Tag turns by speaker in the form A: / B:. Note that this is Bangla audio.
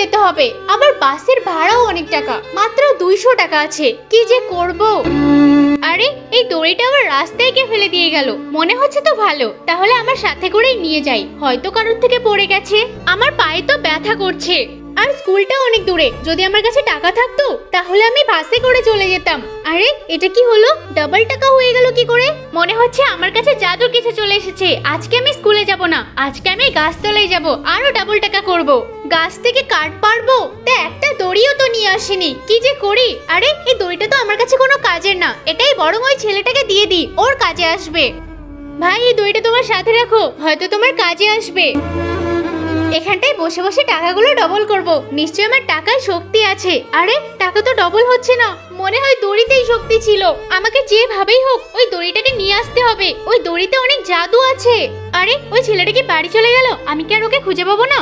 A: যেতে হবে। আবার বাসের ভাড়াও অনেক টাকা, মাত্র দুইশো টাকা আছে। কি যে করব? আরে, এই দড়িটা আবার রাস্তায় গিয়ে ফেলে দিয়ে গেল? মনে হচ্ছে তো ভালো। তাহলে আমার সাথে করেই নিয়ে যাই। হয়তো কারোর থেকে পড়ে গেছে। আমার পায়ে তো ব্যথা করছে। আর স্কুলটা অনেক দূরে। যদি আমার কাছে টাকা থাকতো, তাহলে আমি বাসে করে চলে যেতাম। আরে, এটা কি হলো? ডাবল টাকা হয়ে গেল কি করে? মনে হচ্ছে আমার কাছে জাদু কিছু চলে এসেছে। আজকে আমি স্কুলে যাব না। আজকে আমি গাছতলায় যাব। আরও ডাবল টাকা করব। গাছ থেকে কাঠ পারব তা একটা দড়িও তো নিয়ে আসেনি। কি যে করি? আরে, এই দড়িটা তো আমার কাছে কোনো কাজের না। এটাই বরং ওই ছেলেটাকে দিয়ে দিই। ওর কাজে আসবে। ভাই, এই দড়িটা তোমার সাথে রাখো। হয়তো তোমার কাজে আসবে। এখানটায় বসে বসে টাকাগুলো ডবল করব। নিশ্চয়ই আমার টাকায় শক্তি আছে। আরে, টাকা তো ডবল হচ্ছে না। মনে হয় দড়িতেই শক্তি ছিল। আমাকে যেভাবেই হোক, ওই দড়িটাকে নিয়ে আসতে হবে। ওই দড়িতে অনেক জাদু আছে। আরে, ওই ছেলেটা কি বাড়ি চলে গেল? আমি কি আর ওকে খুঁজে পাবো না?